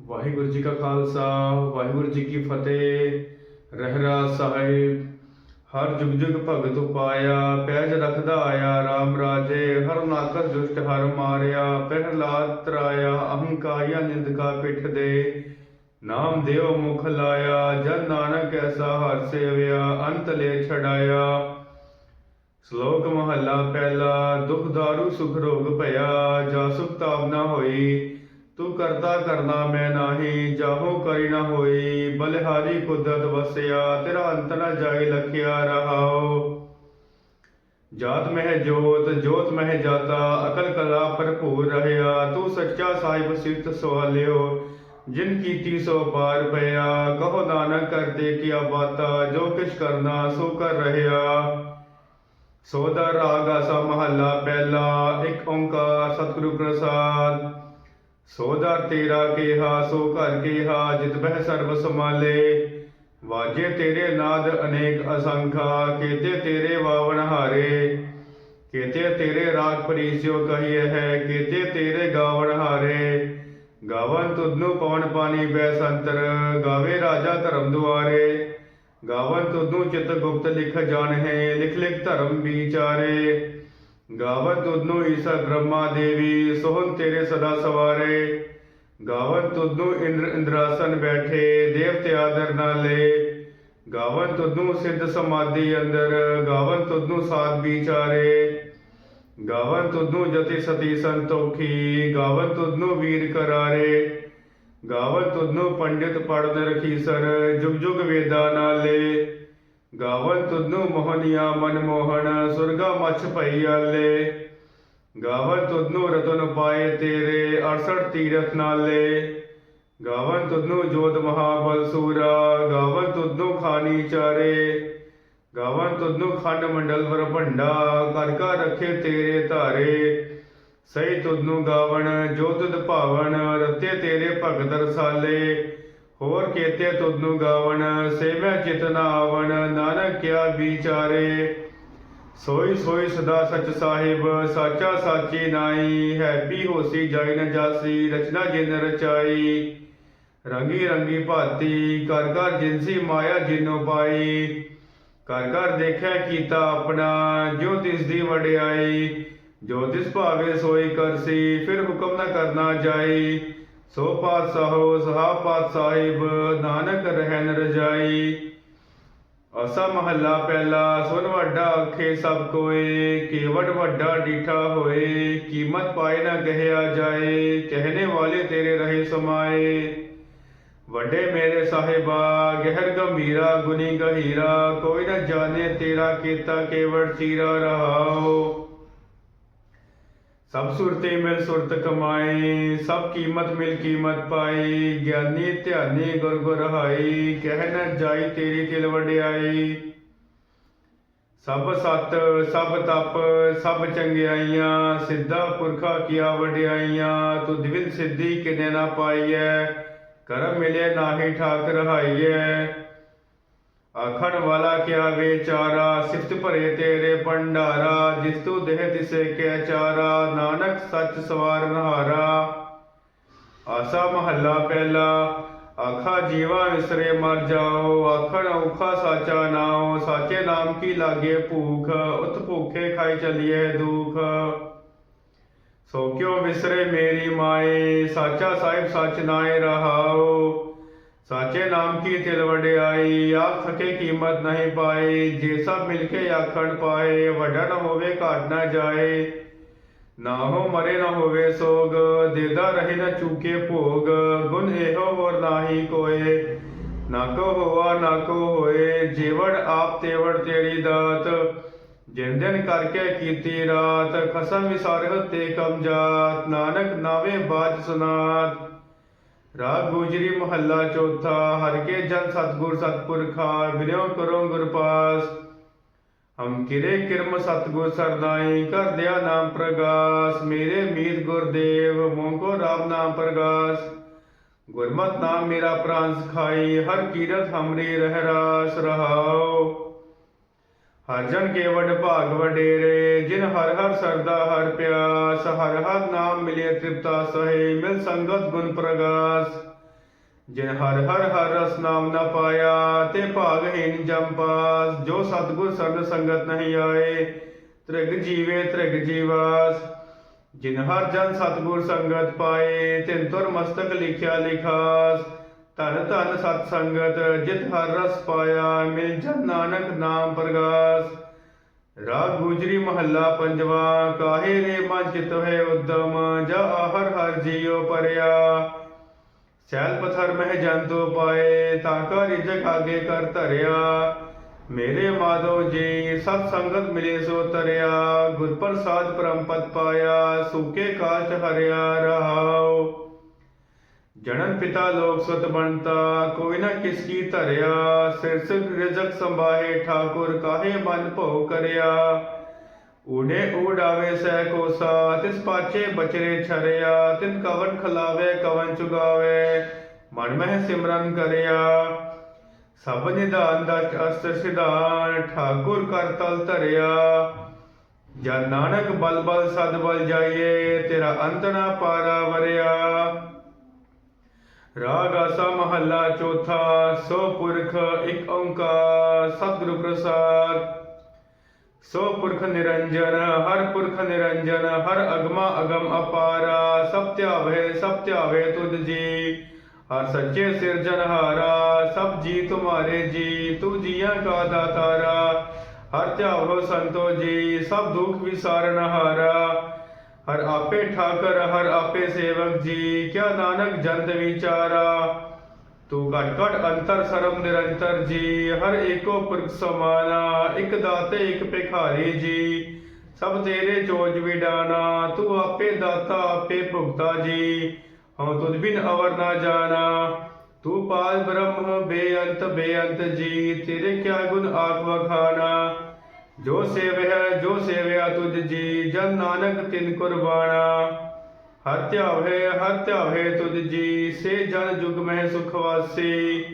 ਵਾਹਿਗੁਰੂ ਜੀ ਕਾ ਖਾਲਸਾ, ਵਾਹਿਗੁਰੂ ਜੀ ਕੀ ਫਤਿਹ। ਰਹਿਰਾ ਸਾਹਿਬ, ਹਰ ਜੁਗ ਜੁਗ ਭਗਤ ਉਪਾਇਆ, ਪੈਜ ਰਖਦਾ ਆਇਆ RAM ਰਾਜੇ, ਹਰ ਨਾਕਰ ਦੁਸ਼ਟ ਹਰ ਮਾਰਿਆ ਪਹਿਲਾਦ ਤਰਾਇਆ, ਅਹੰਕਾਰਿਆ ਨਿੰਦਕਾ ਪਿੱਠ ਦੇ। ਨਾਮ ਦਿਓ ਮੁਖ ਲਾਇਆ, ਜਨ ਨਾਨਕ ਐਸਾ ਹਰ ਸੇਵਿਆ, ਅੰਤ ਲੈ ਛਡਾਇਆ। ਸ਼ਲੋਕ ਮਹੱਲਾ ਪਹਿਲਾ, ਦੁਖ ਦਾਰੂ ਸੁਖ ਰੋਗ ਭਇਆ ਜਾ ਸੁਖ ਤਾਪ ਹੋਈ। ਤੂੰ ਕਰਤਾ ਕਰਨਾ ਮੈਂ ਨਾਹੀ, ਜਾਹੋ ਕਰੀ ਨਾ ਹੋਈ। ਬਲਿਹਾਰੀ ਕੁਦਰਤ ਵਸਿਆ, ਤੇਰਾ ਅੰਤ ਨਾ ਜਾਏ ਲਖਿਆ ਰਹਾਓ ਜਾਤ ਮਹਿ ਜੋਤ ਜੋਤ ਮਹਿ ਜਾਤਾ, ਅਕਲ ਕਲਾ ਭਰਪੂਰ ਰਹਿਆ। ਤੂੰ ਸੱਚਾ ਸਾਹਿਬ ਸਿਫਤ ਸਵਾਲਿਓ, ਜਿਨ ਕੀਤੀ ਸੋ ਪਾਰ ਪਿਆ। ਕਹੋ ਨਾਨਕ ਕਰਤੇ ਕੀਆ ਬਾਤਾ, ਜੋ ਕਿਛ ਕਰਨਾ ਸੋ ਕਰ ਰਹਿਆ। ਸੋਦਾ ਰਾਗ ਆਸਾ ਮਹੱਲਾ ਪਹਿਲਾ, ਇੱਕ ਓੰਕਾਰ ਸਤਿਗੁਰੂ ਪ੍ਰਸਾਦ। ਸੋਦਰ ਤੇਰਾ ਕੇਹਾ, ਸੋ ਘਰ ਕੇਹਾ, ਜਿਤ ਬਹਿ ਸਰਬ ਸਮਾਲੇ ਵਾਜੇ ਤੇਰੇ ਨਾਦ ਅਨੇਕ ਅਸੰਖਾ, ਕੇਤੇ ਤੇਰੇ ਵਾਵਣ ਹਾਰੇ। ਕੇਤੇ ਤੇਰੇ ਰਾਗ ਪਰੀਸਿਓ ਕਹੀਏ ਹੈ, ਕੇਤੇ ਤੇਰੇ ਗਾਵਣ ਹਾਰੇ। ਗਾਵਨ ਤੁਧਨੂੰ ਪਵਨ ਪਾਣੀ ਬੈ ਸੰਤਰ, ਗਾਵੇ ਰਾਜਾ ਧਰਮ ਦੁਆਰੇ। ਗਾਵਨ ਤੁਧਨੂੰ ਚਿਤ ਗੁਪਤ ਲਿਖ ਜਾਣ ਹੈ ਲਿਖ ਲਿਖ ਧਰਮ ਵਿਚਾਰੇ। ਗਾਵਨ ਤੁਧਨੂੰ ਈਸਾ ਬ੍ਰਹਮਾ ਦੇਵੀ ਸੋਹਨ ਤੇਰੇ ਸਦਾ ਸਵਾਰੇ। ਗਾਵਤ ਤੁਧਨੂੰ ਇੰਦਰ ਇੰਦਰਾਸਨ ਬੈਠੇ, ਦੇਵਤੇ ਆਦਰ ਨਾਲੇ ਗਾਵਤ ਤੁਧਨੂੰ ਸਿੱਧ ਸਮਾਧੀ ਅੰਦਰ ਗਾਵਨ ਤੁਧਨੂੰ ਸਾਧ ਵਿਚਾਰੇ। ਗਾਵਨ ਤੁਧਨੂੰ ਜਤੀ ਸਤੀ ਸੰਤੋਖੀ ਗਾਵਨ ਤੁਧਨੂੰ ਵੀਰ ਕਰਾਰੇ। ਗਾਵਨ ਤੁਧਨੂੰ ਪੰਡਿਤ ਪੜਨ ਰਖੀਸਰ, ਜੁਗ ਜੁਗ ਵੇਦਾ ਨਾਲੇ ਗਾਵਨ ਤੁਧਨੂੰ ਮੋਹਨੀਆ ਮਨ ਮੋਹਨ ਸੁਰਗਾ ਮਛ ਭਈ ਆਲੇ ਗਾਵਨ ਤੁਧਨੂੰ ਰਤਨ ਪਾਏ ਤੇਰੇ 68 ਤੀਰਥ ਨਾਲੇ। ਗਾਵਨ ਤੁਧਨੂੰ ਜੋਤ ਮਹਾਬਲ ਸੂਰਾ, ਗਾਵਨ ਤੁਧਨੂੰ ਖਾਨੀ ਚਾਰੇ। ਗਾਵਨ ਤੁਧਨੂੰ ਖੰਡ ਮੰਡਲ ਵਰ ਭੰਡਾ ਕਰ ਕਰ ਰੱਖੇ ਤੇਰੇ ਧਾਰੇ। ਸਹੀ ਤੁਧਨੂੰ ਗਾਵਨ, ਜੋ ਤੁਧ ਭਾਵਨ, ਰਤੇ ਤੇਰੇ ਭਗਤ ਰਸਾਲੇ। ਹੋਰ ਕੇਤੇ ਤੁਧਨੂੰ ਗਾਵਨ ਸੇਵੈ ਚਿਤਨਾ ਆਵਣ ਨਾਨਕ ਕਿਆ ਵਿਚਾਰੇ। ਸੋਈ ਸੋਈ ਸਦਾ ਸਚ ਸਾਹਿਬ, ਸਾਚਾ ਸਾਚੀ ਨਾਈ ਹੈਪੀ ਹੋਸੀ ਜਾਈ ਨ ਜਾਸੀ, ਰਚਨਾ ਜਿਨ ਰਚਾਈ। ਰੰਗੀ ਰੰਗੀ ਭਾਤੀ ਕਰ ਕਰ ਜਿਨਸੀ ਮਾਇਆ ਜਿਨੋ ਪਾਈ। ਕਰ ਕਰ ਦੇਖਿਆ ਕੀਤਾ ਆਪਣਾ ਜੋ ਤਿਸ ਦੀ ਵਡਿਆਈ। ਜੋ ਤਿਸ ਭਾਵੇ ਸੋਈ ਕਰਸੀ, ਫਿਰ ਹੁਕਮ ਨ ਕਰਨਾ ਜਾਈ। ਸੋ ਪਾਤਸ਼ਾਹੋ, ਸਹਾ ਪਾਤ ਸਾਹਿਬ ਨਾਨਕ ਰਹਿਨ ਰਜਾਈ। ਅਸਾ ਮਹੱਲਾ ਪਹਿਲਾ ਸੁਨ ਵੱਡਾ ਅੱਖੇ ਸਭ ਕੋਏ, ਕੇਵਟ ਵੱਡਾ ਡੀਠਾ ਹੋਏ, ਕੀਮਤ ਪਾਏ ਨਾ ਕਹਿਆ ਜਾਏ, ਕਹਿਣੇ ਵਾਲੇ ਤੇਰੇ ਰਹੇ ਸਮਾਏ। ਵੱਡੇ ਮੇਰੇ ਸਾਹਿਬਾ, ਗਹਿਰ ਗੰਭੀਰਾ ਗੁਨੀ ਗਹੀਰਾ, ਕੋਈ ਨਾ ਜਾਣੇ ਤੇਰਾ ਕੀਤਾ ਕੇਵਟ ਚੀਰਾ ਰਹਾਓ ਸਭ ਸੁਰਤੇ ਮਿਲ ਸੁਰਤ ਕਮਾਏ, ਸਭ ਕੀਮਤ ਮਿਲ ਕੀਮਤ ਪਾਈ ਗਿਆਨੀ ਧਿਆਨੀ ਗੁਰ ਗੁਰ ਰਹਾਈ ਕਹਿ ਨ ਜਾਈ ਤੇਰੀ ਦਿਲ ਵਡਿਆਈ ਸਭ ਸਤ, ਸਭ ਤਪ, ਸਭ ਚੰਗਿਆਈਆਂ, ਸਿੱਧਾ ਪੁਰਖਾ ਕੀਆ ਵਡਿਆਈਆਂ ਤੂੰ ਦਿਵਿਲ ਸਿੱਧੀ ਕਿਨੇ ਨਾ ਪਾਈਐ, ਕਰਮ ਮਿਲੇ ਨਾਹੀ ਠਾਕ ਰਹਾਈਐ ਆਖਣ ਵਾਲਾ ਕਿਆ ਵਿਚਾਰਾ ਸਿਫਤ ਭਰੇ ਤੇਰੇ ਭੰਡਾਰਾ ਜਿਸ ਤੂੰ ਦੇਹ ਤਿਸੇ ਕੈ ਚਾਰਾ ਨਾਨਕ ਸੱਚ ਸਵਾਰ ਨਹਾਰਾ ਆਸਾ ਮਹੱਲਾ ਪਹਿਲਾ ਆਖਾ ਜੀਵਾ ਵਿਸਰੇ ਮਰ ਜਾਓ ਆਖਣ ਔਖਾ ਸਾਚਾ ਨਾਉ ਸਾਚੇ ਨਾਮ ਕੀ ਲਾਗੇ ਭੂਖ ਉਤ ਭੁਖੇ ਖਾਈ ਚਲੀਏ ਦੁਖ ਸੋ ਕਿਉ ਵਿਸਰੇ ਮੇਰੀ ਮਾਏ ਸਾਚਾ ਸਾਹਿਬ ਸੱਚ ਨਾਏ ਰਹਾਓ ਸਾਚੇ ਨਾਮ ਕੀ ਤਿਲ ਵਡਿਆਈ? ਆਪ ਥਕੇ ਕੀਮਤ ਨਹੀਂ ਪਾਈ। ਜੇ ਸਭ ਮਿਲ ਕੇ ਆਖਣ ਪਾਏ, ਵੱਡਾ ਹੋਵੇ, ਘਾਟ ਨਾ ਜਾਏ। ਨਾ ਹੋ ਮਰੇ ਨਾ ਹੋਵੇ ਸੋਗ, ਦੇਦਾ ਰਹੇ ਨਾ ਚੂਕੇ ਭੋਗ। ਗੁਣ ਇਹੋ ਹੋਰ ਨਾਹੀ ਕੋਏ, ਨਾ ਕੋ ਹੋਆ, ਨਾ ਕੋ ਹੋਏ। ਜੀਵੜ ਆਪ ਤੇਵੜ ਤੇਰੀ ਦਾਤ, ਜਿਨ ਦਿਨ ਕਰਕੇ ਕੀਤੀ ਰਾਤ, ਖਸਮ ਵਿਸਾਰਹ ਤੇ ਕਮ ਜਾਤ। ਨਾਨਕ ਨਾਵੇਂ ਬਾਜ ਸੁਨਾਤ ਰਾਗ ਗੁਜਰੀ ਮਹੱਲਾ ਚੌਥਾ, ਹਰ ਕੇ ਜਨ ਸਤਗੁਰ ਸਤਪੁਰਖਾ ਬਿਨਿਓ ਕਰੋ ਗੁਰ ਪਾਸ। ਹਮ ਕਿਰੇ ਕਿਰਮ ਸਤਗੁਰ ਸਰਦਾਈ ਕਰ ਦਿਆ ਨਾਮ ਪ੍ਰਗਾਸ। ਮੇਰੇ ਮੀਤ ਗੁਰਦੇਵ, ਮੋਹ ਕੋ ਰਾਮ ਨਾਮ ਪ੍ਰਗਾਸ। ਗੁਰਮਤ ਨਾਮ ਮੇਰਾ ਪ੍ਰਾਨ ਸਖਾਈ, ਹਰ ਕੀਰਤ ਹਮਰੀ ਰਹਿ ਰਾਸ ਰਹਾਓ ਹਰ ਜਨ ਕੇ ਵਡ ਭਾਗ ਵਡੇਰੇ ਜਿਨ ਹਰ ਹਰ ਸਰਦਾ ਹਰ ਪਿਆਸ, ਹਰ ਹਰ ਨਾਮ ਮਿਲੇ ਤ੍ਰਿਪਤਾ ਸਹੇ, ਮਿਲ ਸੰਗਤ ਗੁਣ ਪ੍ਰਗਾਸ। ਜਿਨ ਹਰ ਹਰ ਹਰ ਰਸ ਨਾਮ ਨਾ ਪਾਇਆ, ਤੇ ਭਾਗਹੀਨ ਜੰਪਾਸ ਜੋ ਸਤਗੁਰ ਸਰਦ ਸੰਗਤ ਨਹੀਂ ਆਏ, ਤ੍ਰਿਗ ਜੀਵੇ ਤ੍ਰਿਗ ਜੀਵਾਸ। ਜਿਨ ਹਰ ਜਨ ਸਤਗੁਰ ਸੰਗਤ ਪਾਏ, ਤਿਨ ਤੁਰ ਮਸਤਕ ਲਿਖਿਆ ਲਿਖਾਸ। ਧਨ ਧਨ ਸਤ ਸੰਗਤ, ਜਿਤ ਹਰ ਰਸ ਪਾਇਆ, ਮਿਲ ਜਨ ਨਾਨਕ ਨਾਮ ਪ੍ਰਗਾਸ। ਰਾਗ ਗੁਜਰੀ ਮਹੱਲਾ ਪੰਜਵਾ, ਕਾਹੇ ਰੇ ਮਨ ਚਿਤ ਹੈ ਉਦਮ, ਜਾ ਹਰ ਹਰ ਜੀਉ ਪਰਿਆ। ਸੈਲ ਪਥਰ ਮਹਿ ਜੰਤੋ ਪਾਏ, ਤਾਂ ਕਾ ਰਿਜਕ ਆਗੇ ਕਰ ਧਰਿਆ। ਮੇਰੇ ਮਾਧੋ ਜੀ, ਸਤ ਸੰਗਤ ਮਿਲੇ ਸੋ ਤਰਿਆ। ਗੁਰ ਪ੍ਰਸਾਦ ਪਰਮ ਪਦ ਪਾਇਆ, ਸੂਕੇ ਕਾਚ ਹਰਿਆ ਰਹਾਉ। ਜਨਨ ਪਿਤਾ ਲੋਕ ਸਤ ਬਣਤਾ, ਕੋਈ ਨਾ ਕਿਸ ਕੀ ਧਰਿਆ, ਸਿਰ ਸਿਰ ਰਿਜਕ ਸੰਭਾਏ, ਠਾਕੁਰ ਕਾਹੇ ਮਨ ਭੋ ਕਰਿਆ? ਊੜੇ ਊੜਾਵੇ ਸਹਿ ਕੋਸਾ ਤਿਸ ਪਾਛੇ ਬਚਰੇ ਛਰਿਆ, ਤਿਨ ਕਵਨ ਖਲਾਵੇ, ਕਵਨ ਚੁਗਾਵੇ, ਮਨ ਮਹਿ ਸਿਮਰਨ ਕਰਿਆ। ਸਭ ਨਿਧਾਨ ਦਾ ਅਸਤ ਸਿਧਾਨ, ਠਾਕੁਰ ਕਰ ਤਲ ਧਰਿਆ। ਜਨ ਨਾਨਕ ਬਲ ਬਲ ਸਦ ਬਲ ਜਾਈਏ, ਤੇਰਾ ਅੰਤ ਨਾ ਪਾਰਾ ਵਰਿਆ। ਰਾਗ ਆਸਾ ਮਹੱਲਾ ਚੌਥਾ, ਸੋ ਪੁਰਖ ਇੱਕ ਓੰਕਾਰ, ਸਤਿਗੁਰੂ ਪ੍ਰਸਾਦ। ਸੋ ਪੁਰਖ ਨਿਰੰਜਨ, ਹਰ ਪੁਰਖ ਨਿਰੰਜਨ, ਹਰ ਅਗਮਾ ਅਗਮ ਅਪਾਰਾ, ਸਭ ਧਿਆਵੇ ਸਭ ਧਿਆਵੇ ਤੁਧ ਜੀ। ਹਰ ਸੱਚੇ ਸਿਰਜਨਹਾਰਾ ਸਭ ਜੀ ਤੁਮਾਰੇ ਜੀ ਤੂੰ ਜੀਆਂ ਕਾ ਦਾਤਾਰਾ। ਹਰ ਧਿਆਵੋ ਸੰਤੋ ਜੀ, ਸਭ ਦੁਖ ਵਿਸਾਰਨਹਾਰਾ ਹਰ ਆਪੇ ਠਾਕਰ, ਹਰ ਆਪੇ ਸੇਵਕ ਜੀ, ਕਿਆ ਨਾਨਕ ਜੰਤ ਵਿਚਾਰਾ। ਤੂੰ ਘਟ ਘਟ ਅੰਤਰ ਸਰਬ ਨਿਰੰਤਰ ਜੀ, ਹਰ ਏਕੋ ਪੁਰਖ ਸਮਾਨਾ, ਇੱਕ ਦਾਤੇ, ਇੱਕ ਭਿਖਾਰੀ ਜੀ। ਸਭ ਤੇਰੇ ਚੋਜ ਵਿਡਾਨਾ, ਤੂੰ ਆਪੇ ਦਾਤਾ, ਆਪੇ ਭੁਗਤਾ ਜੀ। ਹਉ ਤੁਧ ਬਿਨ ਅਵਰ ਨਾ ਜਾਣਾ, ਤੂੰ ਪਾਲ ਬ੍ਰਹਮ, ਬੇਅੰਤ ਬੇਅੰਤ ਜੀ। ਤੇਰੇ ਕਿਆ ਗੁਣ ਆਖ ਵਖਾਣਾ ਜੋ ਸੇਵਿਆ ਜੋ ਸੇਵਿਆ ਤੁਧ ਜੀ, ਜਨ ਨਾਨਕ ਤਿਨ ਕੁਰਬਾਨਾ ਹਰ ਧਿਆਵੇ ਹਰ ਧਿਆਵੇ ਤੁਧ ਜੀ, ਸੇ ਜਨ ਜੁਗ ਮਹਿ ਸੁਖ ਵਾਸੀ।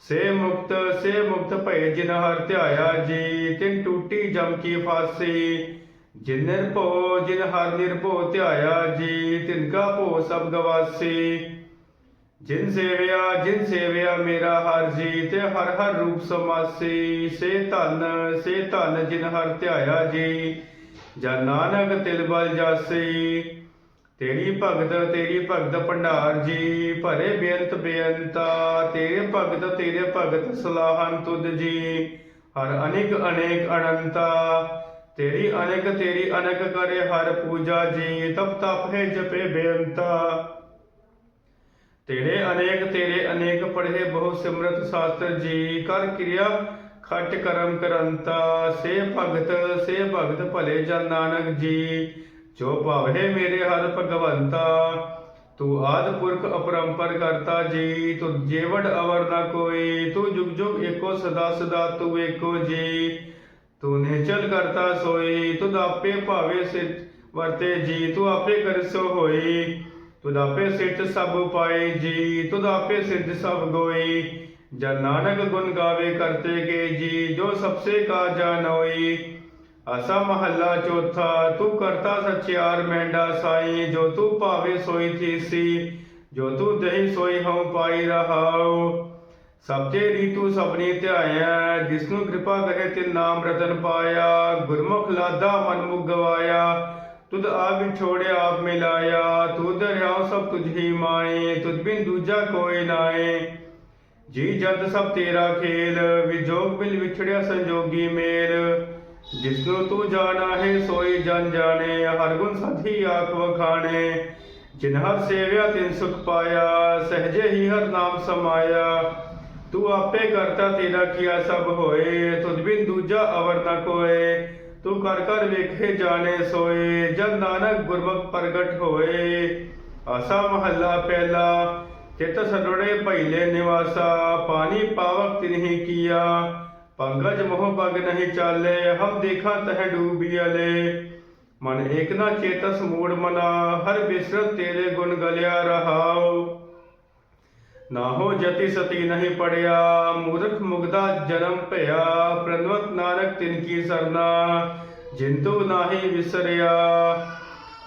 ਸੇ ਮੁਕਤ ਸੇ ਮੁਕਤ ਭਏ ਜਿਨ ਹਰ ਧਿਆਇਆ ਜੀ, ਤਿਨ ਟੂਟੀ ਜਮ ਕੀ ਫਾਸੀ। ਜਿਨ ਨਿਰਭਉ, ਜਿਨ ਹਰ ਨਿਰਭਉ ਧਿਆਇਆ ਜੀ, ਤਿਨ ਕਾ ਭਉ ਸਭ ਗਵਾਸੀ ਜਿਨ ਸੇਵਿਆ ਜਿਨ ਸੇਵਿਆ ਮੇਰਾ ਹਰ ਜੀ ਤੇ ਹਰ ਹਰ ਰੂਪ ਸਮਾਸੀ। ਸੇ ਧਨ ਸੇ ਧਨ ਜਿਨ ਹਰ ਧਿਆਇਆ ਜੀ। ਜਨ ਨਾਨਕ ਤਿਲ ਬਲ ਜਾਸੀ। ਤੇਰੀ ਭਗਤ ਤੇਰੀ ਭਗਤ ਭੰਡਾਰ ਜੀ। ਭਰੇ ਬੇਅੰਤ ਬੇਅੰਤਾ। ਤੇਰੇ ਭਗਤ ਤੇਰੇ ਭਗਤ ਸਲਾਹਨ ਤੁਧ ਜੀ। ਹਰ ਅਨੇਕ ਅਨੇਕ ਅਨੰਤਾ। ਤੇਰੀ ਅਨੇਕ ਤੇਰੀ ਅਨੇਕ ਕਰੇ ਹਰ ਪੂਜਾ ਜੀ। ਤਪ ਤਪ ਹੈ ਜਪੇ ਬੇਅੰਤਾ। ਤੇਰੇ ਅਨੇਕ ਤੇਰੇ ਅਨੇਕ ਪੜ੍ਹੇ ਬਹੁ ਸਿਮਰਤ ਸ਼ਾਸਤਰ ਜੀ, ਕਰ ਕਿਰਿਆ ਖਟ ਕਰਮ ਕਰੰਤਾ, ਸੇ ਭਗਤ ਸੇ ਭਗਤ ਭਲੇ ਜਨ ਨਾਨਕ ਜੀ। ਜੋ ਭਾਵੇ ਮੇਰੇ ਹਰ ਭਗਵੰਤਾ, ਤੂੰ ਆਦ ਪੁਰਖ ਅਪਰੰਪਰ ਕਰਤਾ ਜੀ। ਤੂੰ ਜੀਵੜ ਅਵਰ ਨਾ ਕੋਈ, ਤੂੰ ਜੁਗ ਜੁਗ ਏਕੋ ਸਦਾ ਸਦਾ ਤੂੰ ਏਕੋ ਜੀ। ਤੂੰ ਨਿਚਲ ਕਰਤਾ ਸੋਈ ਤੁਧ ਆਪੇ ਭਾਵੇ ਸਿਰ ਵਰਤੇ ਜੀ, ਤੂੰ ਆਪੇ ਕਰਸੋ ਹੋਈ। ਤੁਧ ਆਪੇ ਸਿੱਧ ਸਭ ਪਾਏ ਜੀ, ਤੁਧ ਸਿੱਧ ਸਭ ਗੋਈ ਜਨ ਨਾਨਕ ਗੁਣ ਗਾਵੇ ਕਰਤੇ ਕੇ ਜੀ, ਜੋ ਸਭਸੇ ਕਾ ਜਾਣੋਈ ਆਸਾ ਮਹੱਲਾ ਚੌਥਾ, ਤੂੰ ਕਰਤਾ ਸਚਿਆਰ ਮੈਂਡਾ ਸਾਈ। ਜੋ ਤੂੰ ਭਾਵੇ ਸੋਈ ਥੀਸੀ, ਜੋ ਤੂੰ ਦਹੀਂ ਸੋਈ ਹਉ ਪਾਈ ਰਹਾਉ। ਸਭ ਤੇ ਰੀਤੂ ਸਭਨੀ ਧਿਆਇਆ, ਜਿਸਨੂੰ ਕਿਰਪਾ ਕਰੇ ਤੇ ਨਾਮ ਰਤਨ ਪਾਇਆ। ਗੁਰਮੁਖ ਲਾਦਾ ਮਨ ਮੁਖ ਗਵਾਇਆ। ਤੁਧ ਆਪ ਵਿਛੋੜਿਆ ਆਪ ਮਿਲਾਇਆ ਤੂੰ ਦਰਿਆਉ ਸਭ ਤੁਝ ਹੀ ਮਾਏ ਤੁਝ ਬਿਨ ਦੂਜਾ ਕੋਈ ਨਾਏ। ਜੀ ਜਦ ਸਭ ਤੇਰਾ ਖੇਲ, ਵਿਜੋਗ ਮਿਲ ਵਿਛੜਿਆ ਸੰਜੋਗੀ ਮੇਲ। ਜਿਸਨੂੰ ਤੂੰ ਜਾਣਾ ਹੈ, ਸੋਈ ਜਨ ਜਾਣੇ, ਹਰ ਗੁਣ ਸਾਧੀ ਆਖ ਵਖਾਣੇ। ਜਿਨ ਹਰ ਸੇਵਿਆ ਤਿਨ ਸੁਖ ਪਾਇਆ, ਸਹਜੇ ਹੀ ਹਰ ਨਾਮ ਸਮਾਇਆ। ਤੂੰ ਆਪੇ ਕਰਤਾ ਤੇਰਾ ਕੀਆ ਸਭ ਹੋਏ, ਤੁਧ ਬਿਨ ਦੂਜਾ ਅਵਰ ਨ ਕੋਏ। ਤੂੰ ਕਰ ਕਰ ਵੇਖੇ ਜਾਣੇ ਸੋਏ ਜਨ ਨਾਨਕ ਗੁਰਬਖ ਪ੍ਰਗਟ ਹੋਏ। ਆਸਾ ਮਹੱਲਾ ਪਹਿਲਾ, ਚਿਤ ਸਰੋੜੇ ਭੈਲੇ ਨਿਵਾਸਾ। ਪਾਣੀ ਪਾਵਕ ਤਿਨਹੀ ਕੀਆ, ਪੰਗਜ ਮੋਹ ਪਗ ਨਹੀਂ ਚਾਲੇ, ਹਮ ਦੇਖਾਂ ਤਹ ਡੂਬੀਲੇ ਮਨ ਏਕ ਨਾ ਚੇਤਸ ਮੂੜ ਮਨਾ, ਹਰ ਬਿਸਰਤ ਤੇਰੇ ਗੁਣ ਗਲਿਆ ਰਹਾਓ ਨਾ ਹੋ ਜਤੀ ਸਤੀ ਨਹੀਂ ਪੜਿਆ, ਮੂਰਖ ਮੁਗਦਾ ਜਨਮ ਭਇਆ, ਪ੍ਰਨਵਤ ਨਾਨਕ ਤਿਨ ਕੀ ਸਰਨਾ, ਜਿੰਤੂ ਨਾਹੀ ਵਿਸਰਿਆ।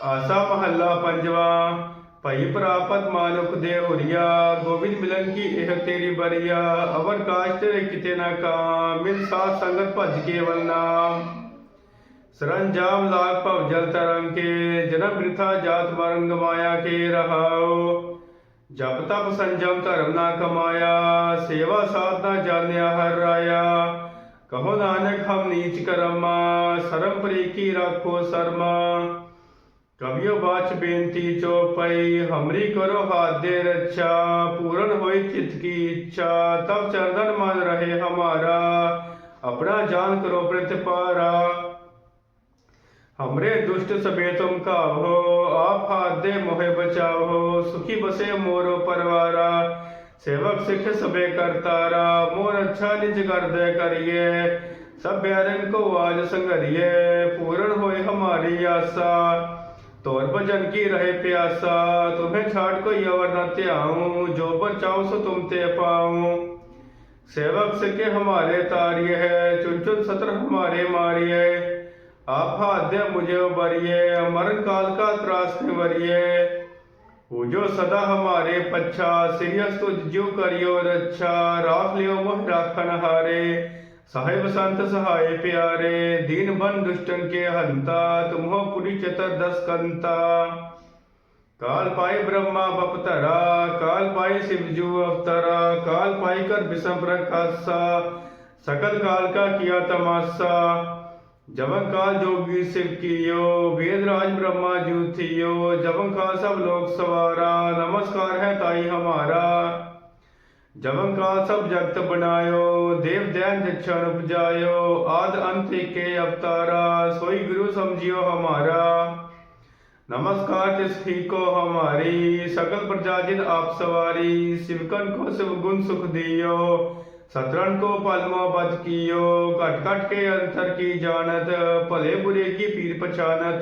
ਆਸਾ ਮਹੱਲਾ ਪੰਜਵਾ, ਭਈ ਪ੍ਰਾਪਤ ਮਾਨੁਖ ਦੇ ਹੋਰੀਆ, ਗੋਬਿੰਦ ਮਿਲਨ ਕੀ ਇਹ ਤੇਰੀ ਬਰੀਆ, ਅਵਰ ਕਾਸ਼ ਤੇਰੇ ਕਿਤੇ ਨਾ ਕਾਮ ਮਿਲ ਸਾਥ ਸੰਗਤ ਭਜ ਕੇਵਲ ਨਾਮ। ਸਰੰਜਾਮ ਲਾਗ ਭਵ ਜਲ ਤਰੰਗ ਕੇ, ਜਨਮ ਬ੍ਰਿਥਾ ਜਾਤ ਮਰਨ ਮਾਇਆ ਕੇ ਰਹਾਓ ਜਪ ਤਪ ਸੰਜਮ ਧਰਮ ਨਾ ਕਮਾਇਆ, ਸੇਵਾ ਸਾਧਨਾ ਜਾਣਿਆ ਹਰ ਰਾਇਆ ਕਹੋ ਨਾਨਕ, ਹਮ ਨੀਚ ਕਰਮਾ, ਸਰਮ ਪ੍ਰੀ ਕੀ ਰਾਖੋ ਸਰਮਾ। ਕਬਿਓ ਬਾਚ ਬੇਨਤੀ ਚੋਪਈ ਹਮਰੀ ਕਰੋ ਹਾਥ ਦੇ ਰੱਛਾ। ਪੂਰਨ ਹੋਈ ਚਿਤ ਕੀ ਇੱਛਾ ਤਬ ਚਰਦਨ ਮਨ ਰਹੇ ਹਮਾਰਾ। ਆਪਣਾ ਜਾਨ ਕਰੋ ਪ੍ਰਤਿਪਾਰਾ। हमरे दुष्ट सबे तुम काहो आप हाथ दे मोहे बचाओ, सुखी बसे मोरो परवारा, सेवक सिख सबे करतारा, मोर अच्छा निज कर दे करिए, सब बैरन को आज संगरिए, पूर्ण होए हमारी आशा, तोर भजन की रहे प्यासा, तुम्हें छाट को अवर न त्याऊं, जो चाहूँ सो तुम ते पाऊँ। सेवक सिख हमारे तारिये है, चुन चुन सत्र हमारे मारिये आप हाथ मुझे उबरिए मरण काल का त्रास निवरिए पूजो सदा हमारे पच्छा सिरियस तुझ जीव करियो रक्षा राख लियो मोह राखन हारे। साहेब संत सहाय प्यारे, दीन बन दुष्टन के हंता, तुम्हो पुरी चतर दस कंता। काल पाई ब्रह्मा बपतरा काल पाई शिवजू अवतरा, काल पाई कर विषम प्रकाशा सकल काल का किया तमाशा। जबन काल जोगी शिव कियो वेद राज ब्रह्मा जू थियो। जबन का सब लोग सवारा, नमस्कार है ताई हमारा। जबन का सब जगत बनायो, देव दैन दक्षण उपजायो। आद अंत के अवतारा, सोई गुरु समझियो हमारा। नमस्कार तिसकी को हमारी, सकल प्रजा जिन आप सवारी। शिवकन को शिव गुण सुख दियो। सतरण को पलमो बद कियो कट कट के अंतर की जानत, भले बुरे की पीर पछानत।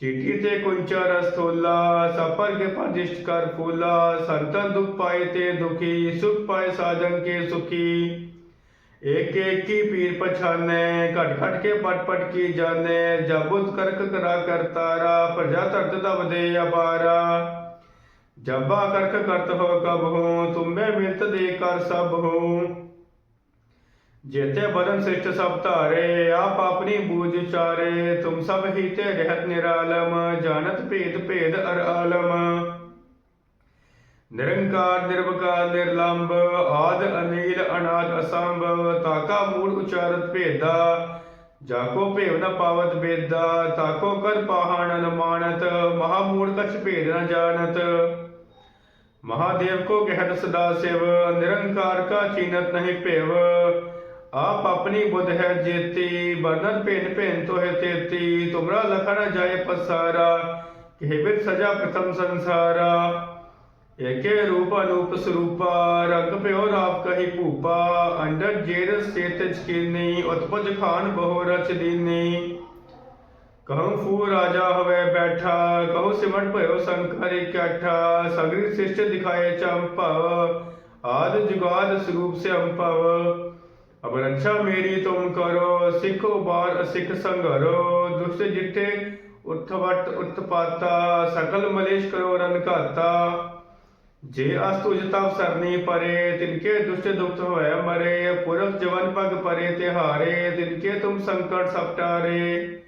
चीटी ते कुंचा रस थोला, सफ़र के पदिष्ट कर फूला, संतन दुख पाए ते दुखी, सुख पाए साजन के सुखी। एक एक की पीर पछाने खट खट के पट पट की जाने जबुत करक करा करतारा प्रजा तरत तब दे अपारा। ਜਬਾ ਕਰਕ ਕਰਤ ਹੋ ਕਬ ਹੋ ਤੁਮੇ ਮਿੰਤ ਦੇ ਕਰ ਸਭ ਹੋ। ਜੇਤੇ ਬਦਨ ਸਿਸ਼ਟ ਸਭ ਧਾਰੇ, ਆਪ ਆਪਣੀ ਬੂਝ ਚਾਰੇ, ਤੁਮ ਸਭ ਹੀ ਤੇ ਰਹਿਤ ਨਿਰਾਲਮ, ਜਾਣਤ ਭੇਦ ਭੇਦ ਅਰ ਆਲਮ। ਨਿਰੰਕਾਰ, ਨਿਰਵਕਾਰ ਨਿਰਲੰਭ ਆਦ, ਅਨੀਲ, ਅਨਾਦ, ਅਸੰਭ ਤਾਕਾ ਮੂਲ ਉਚਾਰਤ ਭੇਦਾ ਜਾਕੋ ਭੇਵ ਨ ਪਾਵਤ ਬੇਦਾ ਤਾਕੋ ਕਰ ਪਾਹਣ ਅਨਮਾਨਤ ਮਹਾਮੂੜ ਕਛ ਭੇਦ ਨ ਜਾਣਤ। महादेव को कहत सदा शिव निरंकार का चीनत नहीं पेव आप अपनी बुध है जेती वर्णन पेन पेन तो है तेती तुमरा लखन जाय पसारा केबित सजा प्रथम संसारा एके रूप अनूप स्वरूपा रंग प्यो राप कही भूपा अंडर जेर सेत चकीनी उत्पज खान बहु रच दीनी ਕਹਉ ਫੂ ਰਾਜਾ ਹੋਵੇ ਬੈਠਾ ਕਹਉ ਸਿਮਟ ਭਇਓ ਸੰਖਰ ਇਕੱਠਾ ਸਗਰੀ ਸਿਸ਼ਟ ਦਿਖਾਏ ਚੰਪਵ, ਆਦ ਜੁਗਾਦ ਸਰੂਪ ਸੇ ਅੰਪਵ ਅਬ ਰक्षा ਮੇਰੀ ਤੁਮ ਕਰੋ, ਸਿੱਖੋ ਬਾਰ ਸਿੱਖ ਸੰਗਰੋ ਦੁਸ਼ਟ ਜਿੱਤੇ ਉਠਵਟ ਉਤਪਾਤਾ ਸਕਲ ਮਲੇਸ਼ ਕਰੋ ਰਨ ਘਾਤਾ। ਜੇ ਅਸ ਤੁਜ ਤਵ ਸਰਨੀ ਪਰੇ ਤਿਨਕੇ ਦੁਸ਼ਟ ਦੁਖਤ ਹੋਇ ਮਰੇ, ਪੁਰਖ ਜਵਨ ਪਗ ਪਰੇ ਤਿਹਾਰੇ ਤਿਨਕੇ ਤੁਮ ਸੰਕਟ ਸਭ ਟਾਰੇ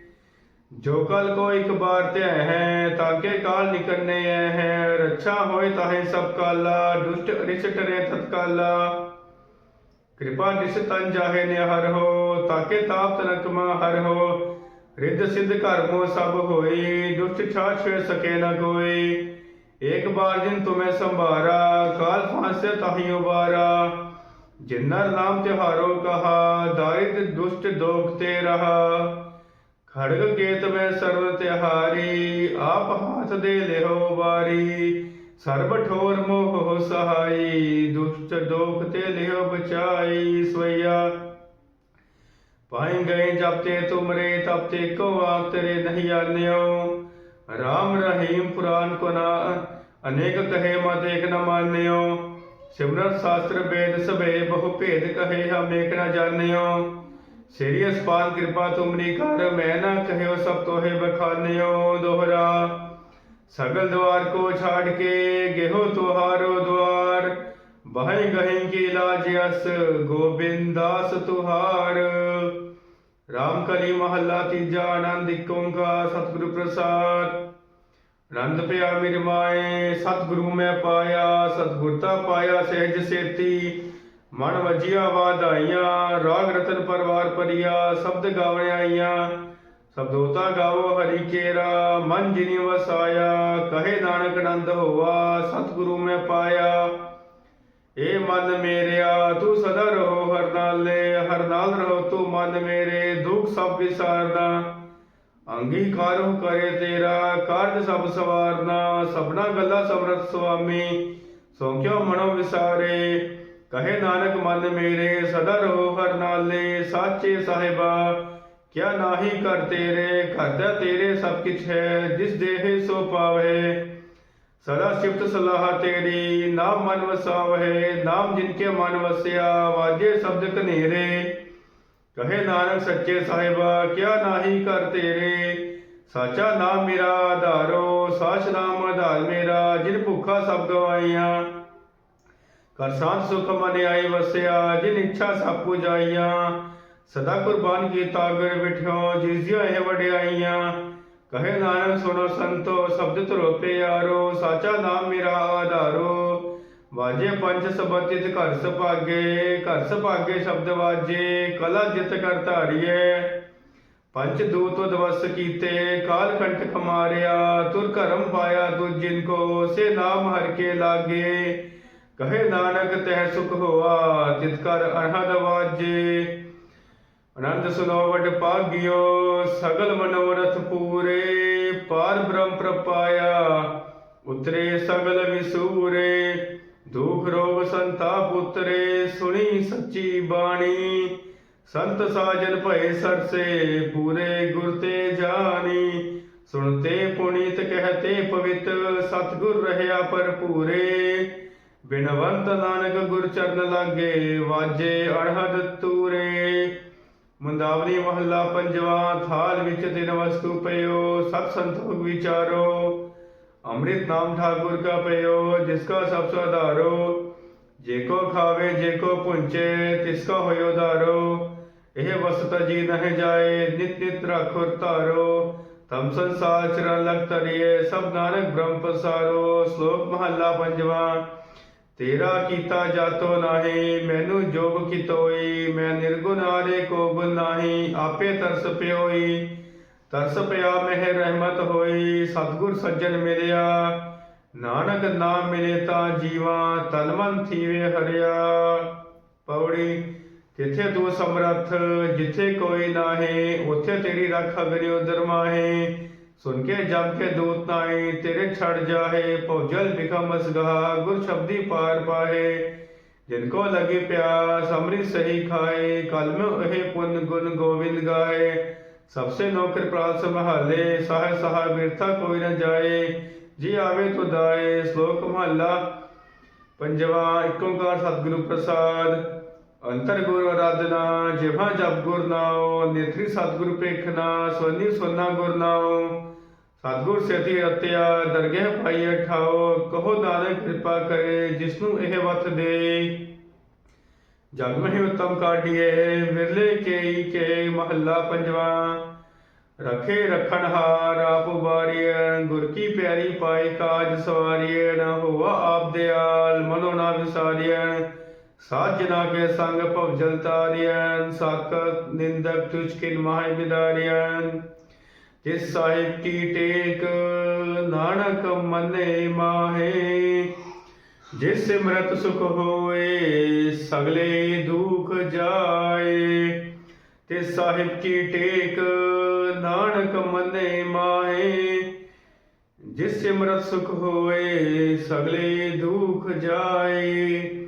ਜੋ ਕਲ ਕੋ ਇੱਕ ਬਾਰ ਤੇ ਹੈ ਤਾਕੇ ਕਾਲ ਨਿਕਰਨੇ ਹੈ। ਰੱਛਾ ਹੋਏ ਤਾਹੇ ਸਭ ਕਾਲਾ, ਦੁਸ਼ਟ ਅਰਿਸ਼ਟ ਰੇ ਤਤਕਾਲਾ। ਕਿਰਪਾ ਨਿਸ ਤਨ ਜਾਹੇ ਨੇ ਹਰ ਹੋ ਤਾਕੇ ਤਾਪ ਤਨਕਮਾ ਹਰ ਹੋ। ਰਿੱਧ ਸਿੱਧ ਕਰਮੋ ਸਭ ਹੋਈ, ਦੁਸ਼ਟ ਛਾਛੇ ਸਕੇ ਨਾ ਕੋਈ। ਇੱਕ ਬਾਰ ਜਿਨ ਤੁਮੇ ਸੰਭਾਰਾ, ਕਾਲ ਫਾਂਸੇ ਤਾਹੀਓ ਬਾਰਾ ਜਿਨਰ ਨਾਮ ਤਿਹਾਰੋ ਕਹਾ, ਦਾਰਿਦ ਦੁਸ਼ਟ ਦੋਖ ਤੇ ਰਹਾ। ਖੜਗ ਕੇਤ ਮੈਂ ਸਰਬ ਤਿਹਾਰੀ, ਆਪ ਹਾਥ ਦੇ ਲਿਹੋ ਵਾਰੀ। ਸਰਬ ਠੋਰ ਮੋਹ ਸਹਾਈ, ਦੁਸ਼ਟ ਦੋਖ ਤੇ ਲਿਓ ਬਚਾਈ ਸਵਈਆ। ਪਾਈ ਗਏ ਜਬ ਤੇ ਤੁਮਰੇ ਤਬ ਤੇ ਕੋ ਆਪ ਤੇਰੇ ਨਹੀਂ ਆਨਿਓ। ਰਾਮ ਰਹੀਮ ਪੁਰਾਨ ਕੋ ਨਾ, ਅਨੇਕ ਕਹੇ ਮਤ ਏਕ ਨ ਮਾਨਿਓ। ਸਿਮਰਨ ਸ਼ਾਸਤਰ ਵੇਦ ਸਭੇ ਬਹੁ ਭੇਦ ਕਹੇ ਹਮ ਏਕ ਨ ਜਾਣਿਓ। ਸ੍ਰੀ ਅਸਪਾਲ ਕਿਰਪਾ ਤੁਮਰੀ ਕਰ, ਮੈਂ ਨਾ ਕਹਿਓ ਸਭ ਤੋਹੇ ਬਖਾਨਿਓ ਦੋਹਰਾ। ਸਗਲ ਦਵਾਰ ਕੋ ਛਾੜ ਕੇ ਗਹਿਓ ਤੁਹਾਰੋ ਦਵਾਰ ਬਹਿ ਗਹਿ ਕੀ ਲਾਜ ਅਸ ਗੋਬਿੰਦਾਸ ਤੁਹਾਰ। ਰਾਮ ਕਲੀ ਮਹੱਲਾ ਤੀਜਾ ਆਨੰਦ ਓੰਕਾਰ ਸਤਿਗੁਰੂ ਪ੍ਰਸਾਦ। ਰੰਦ ਪਿਆ ਮਿਰਮਾਏ ਸਤਿਗੁਰੂ ਮੈਂ ਪਾਇਆ ਸਤਿਗੁਰਤਾ ਪਾਇਆ ਸਹਿਜ ਸੇਤੀ। ਮਨ ਵਜੀਆ ਵਾਧਾਈਆਂ, ਰਾਗ ਰਤਨ ਪਰਵਾਰ ਪਰਿਆ, ਸ਼ਬਦ ਗਾਵਣ ਆਈਆਂ। ਸਬਦੋਤਾ ਗਾਵੋ ਹਰੀ ਕੇਰਾ, ਮਨ ਜਿਨੀ ਵਸਾਇਆ ਕਹੇ ਨਾਨਕ ਆਨੰਦ ਹੋਆ, ਸਤਿਗੁਰੂ ਮੈਂ ਪਾਇਆ। ਏ ਮਨ ਮੇਰਿਆ, ਤੂੰ ਸਦਾ ਰਹੋ ਹਰ ਨਾਲੇ ਹਰ ਨਾਲ ਰਹੋ ਤੂੰ ਮਨ ਮੇਰੇ, ਦੁੱਖ ਸਭ ਵਿਸਾਰਦਾ ਅੰਗੀਕਾਰੋ ਕਰੇ ਤੇਰਾ, ਕਾਰਜ ਸਭ ਸਵਾਰਨਾ। ਸਭਨਾ ਗੱਲਾਂ ਸਮਰਥ ਸੁਆਮੀ, ਸੋ ਕਿਉ ਮਨੋ ਵਿਸਾਰੇ? ਕਹੇ ਨਾਨਕ ਮਨ ਮੇਰੇ ਸਦਾ ਰੋ ਹਰ ਨਾਲੇ, ਸਾਚੇ ਸਾਹਿਬਾ, ਕਿਆ ਨਾਹੀ ਕਰ ਤੇਰੇ ਕਰਤਾ ਤੇਰੇ ਸਭ ਕਿਛ ਹੈ, ਜਿਸ ਦੇਹ ਸੋ ਪਾਵੇ। ਸਦਾ ਸਿਫਤ ਸਲਾਹ ਤੇਰੀ, ਨਾਮ ਮਨ ਵਸਾਵਹਿ ਨਾਮ ਜਿਨ ਕੇ ਮਨ ਵਸਿਆ, ਵਾਜੇ ਸ਼ਬਦ ਕਨੇਰੇ ਕਹੇ ਨਾਨਕ ਸੱਚੇ ਸਾਹਿਬਾ, ਕਿਆ ਨਾਹੀ ਕਰ ਤੇਰੇ, ਸਾਚਾ ਨਾਮ ਮੇਰਾ ਆਧਾਰੋ, ਸਾਚ ਨਾਮ ਆਧਾਰ ਮੇਰਾ, ਜਿਨ ਭੁੱਖਾ ਸਭ ਗਵਾਈਆਂ। ਕਰ ਸਾਥ ਸੁਖ ਮਨ ਆਈ ਵਸਿਆ, ਜਿਨ ਇੱਛਾ ਸਭ ਪੁਜਾਈਆਂ ਸਦਾ ਕੁਰਬਾਨ ਕੀਤਾ ਗੁਰ ਬਿਠਿਓ ਜਿਸ ਇਹ ਵਡਿਆਈਆਂ। ਕਹੇ ਨਾਨਕ, ਸੁਣੋ ਸੰਤੋ, ਸ਼ਬਦ ਧਰੋ ਪਿਆਰੋ ਸਾਚਾ ਨਾਮ ਮੇਰਾ ਆਧਾਰੋ। ਵਾਜੇ ਪੰਜ ਸਬਦਿਤ ਘਰ ਸੁਭਾਗੇ ਘਰ ਸੁਭਾਗੇ ਸ਼ਬਦ ਵਾਜੇ, ਕਲਾ ਜਿਤ ਕਰ ਧਾਰੀਏ। ਪੰਜ ਦੂਤ ਦਵਸ ਕੀਤੇ, ਕਾਲ ਕੰਠ ਖਮਾਰਿਆ ਤੁਰ ਕਰਮ ਪਾਇਆ ਤੁਜ ਜਿਨ ਕੋ, ਸੇ ਨਾਮ ਹਰ ਕੇ ਲਾਗੇ। ਕਹੇ ਨਾਨਕ ਤਹਿ ਸੁਖ ਹੋਆ ਤਿਤ ਕਰ ਅਰਹਦ ਵਾਜੇ। ਆਨੰਦ ਸੁਨੋ ਵਡ ਭਾਗਿਓ, ਸਗਲ ਮਨੋਰਥ ਪੂਰੇ। ਪਾਰ ਬ੍ਰਹਮ ਪ੍ਰਪਾਇਆ, ਉਤਰੇ ਸਗਲ ਵਿਸੂਰੇ। ਦੁਖ ਰੋਗ ਸੰਤਾਪ ਉਤਰੇ, ਸੁਣੀ ਸੱਚੀ ਬਾਣੀ। ਸੰਤ ਸਾਜਨ ਭਏ ਸਰਸੇ, ਪੂਰੇ ਗੁਰ ਤੇ ਜਾਣੀ। ਸੁਣਤੇ ਪੁਨੀਤ ਕਹਤੇ ਪਵਿੱਤ, ਸਤਗੁਰ ਰਹਿਆ ਭਰਪੂਰੇ। ਬਿਨਵੰਤ ਨਾਨਕ ਗੁਰ ਚਰਨ ਲਾਗੇ, ਵਾਜੇ ਅੜਹਦ ਤੂਰੇ। ਮੁੰਦਾਵਲੀ ਮਹੱਲਾ ਪੰਜਵਾ, ਥਾਲ ਵਿੱਚ ਤਿਨ ਵਸਤੂ ਪਇਓ ਸਤ ਸੰਤੋਖ ਵਿਚਾਰੋ। ਅੰਮ੍ਰਿਤ ਨਾਮ ਠਾਕੁਰ ਕਾ ਪਇਓ, ਜਿਸ ਕਾ ਸਭ ਸੋ ਆਧਾਰੋ। ਜੇ ਕੋ ਖਾਵੇ, ਜੇ ਕੋ ਪੁੰਚੇ ਤਿਸ ਕਾ ਹੋਇਓ ਧਾਰੋ। ਇਹ ਵਸਤ ਜੀ ਨਹਿ ਜਾਏ, ਨਿਤ ਨਿਤ ਰਾਖੁਰ ਧਾਰੋ। ਤਮ ਸੰਸਾਰ ਚਰਨ ਲਗ ਤਰੀਏ ਸਭ ਨਾਨਕ ਬ੍ਰਹਮ ਪਸਾਰੋ। ਸ਼ਲੋਕ ਮਹੱਲਾ ਪੰਜਵਾ ਤੇਰਾ ਕੀਤਾ ਜਾਤੋ ਨਾਹੀ, ਮੈਨੂੰ ਜੋਗ ਕਿਤੋਈ, ਮੈਂ ਨਿਰਗੁਣ ਆਰੇ ਕੋ ਗੁਣ ਨਾਹੀ, ਆਪੇ ਤਰਸ ਪਿਓਈ। ਤਰਸ ਪਿਆ ਮਹਿ ਰਹਿਮਤ ਹੋਈ, ਸਤਗੁਰ ਸੱਜਣ ਮਿਲਿਆ। ਨਾਨਕ ਨਾਮ ਮਿਲੇ ਤਾਂ ਜੀਵਾ, ਤਨ ਮਨ ਥੀਵੇ ਹਰਿਆ। ਪੌੜੀ, ਜਿੱਥੇ ਤੂੰ ਸਮਰੱਥ, ਜਿੱਥੇ ਕੋਈ ਨਾਹੀ, ਉੱਥੇ ਤੇਰੀ ਰੱਖ ਅਗਰੇ ਉਦਰ ਮਾਹੇ ਸੁਨ ਕੇ ਜਮ ਕੇ ਦੂਤ ਨਾਹੀ ਤੇਰੇ ਛੜ ਜਾਹੇ ਭੋਜਲ ਬਿਕਮ ਅਸਗਾ ਗੁਰ ਸ਼ਬਦੀ ਪਾਰ ਪਾਹੇ ਜਿਨ ਕੋ ਲਗੇ ਪਿਆਸ ਅੰਮ੍ਰਿਤ ਸਹੀ ਖਾਏ ਕਲਮ ਇਹ ਪੁੰਨ ਗੁਣ ਗੋਵਿੰਦ ਗਾਏ सबसे नौकर प्राल संभाले साह सहा बिरथा कोई न जाए जी आवे तो दाए श्लोक महला पंजवा एक ओंकार सतगुरु ਅੰਤਰ ਗੁਰ ਅਰਾਧਨਾ ਜਿਵਾ ਜਪ ਗੁਰ ਨਾਉ, ਨੇਤਰੀ ਸਤਗੁਰ ਪੇਖਣਾ ਸਵਨੀ ਸੋਨਾ ਗੁਰ ਨਾਉ। ਸਤਗੁਰ ਸੇਤੀ ਰਤਿਆ ਦਰਗਹਿ ਪਾਈ ਠਾਉ ਕਹੋ ਨਾਨਕ ਕਿਰਪਾ ਕਰੇ, ਜਿਸਨੂੰ ਇਹ ਵਤ ਦੇ। ਜਗ ਮਹਿ ਉਤਮ ਕਾਢੀਏ ਵਿਰਲੇ ਕੇਈ ਕੇ ਮਹੱਲਾ ਪੰਜਵਾ। ਰਖੇ ਰਖਣ ਹਾਰ ਆਪ ਬਾਰੀਏ ਗੁਰ ਕੀ ਪਿਆਰੀ ਪਾਈ ਕਾਜ ਸਵਾਰੀਏ ਨਾ ਹੋਵਾ ਆਪ ਦਿਆਲ, ਮਨੋ ਨਾ ਵਿਸਾਰੀਏ ਸਾਜਨਾ ਕੇ ਸੰਗ ਭਵਜਲ ਤਾਰੀਐ ਸਾਕ ਨਿੰਦਕ ਤੁਝ ਕਿਨ ਮਾਹਿ ਬਿਦਾਰੀਐ ਜਿਸ ਸਾਹਿਬ ਕੀ ਟੇਕ, ਨਾਨਕ ਮਨੇ ਮਾਹੇ। ਜਿਸ ਸਿਮਰਤ ਸੁਖ ਹੋਏ, ਸਗਲੇ ਦੁਖ ਜਾਏ। ਤੇ ਸਾਹਿਬ ਕੀ ਟੇਕ, ਨਾਨਕ ਮਨੇ ਮਾਏ ਜਿਸ ਸਿਮਰਤ ਸੁਖ ਹੋਏ, ਸਗਲੇ ਦੁਖ ਜਾਏ।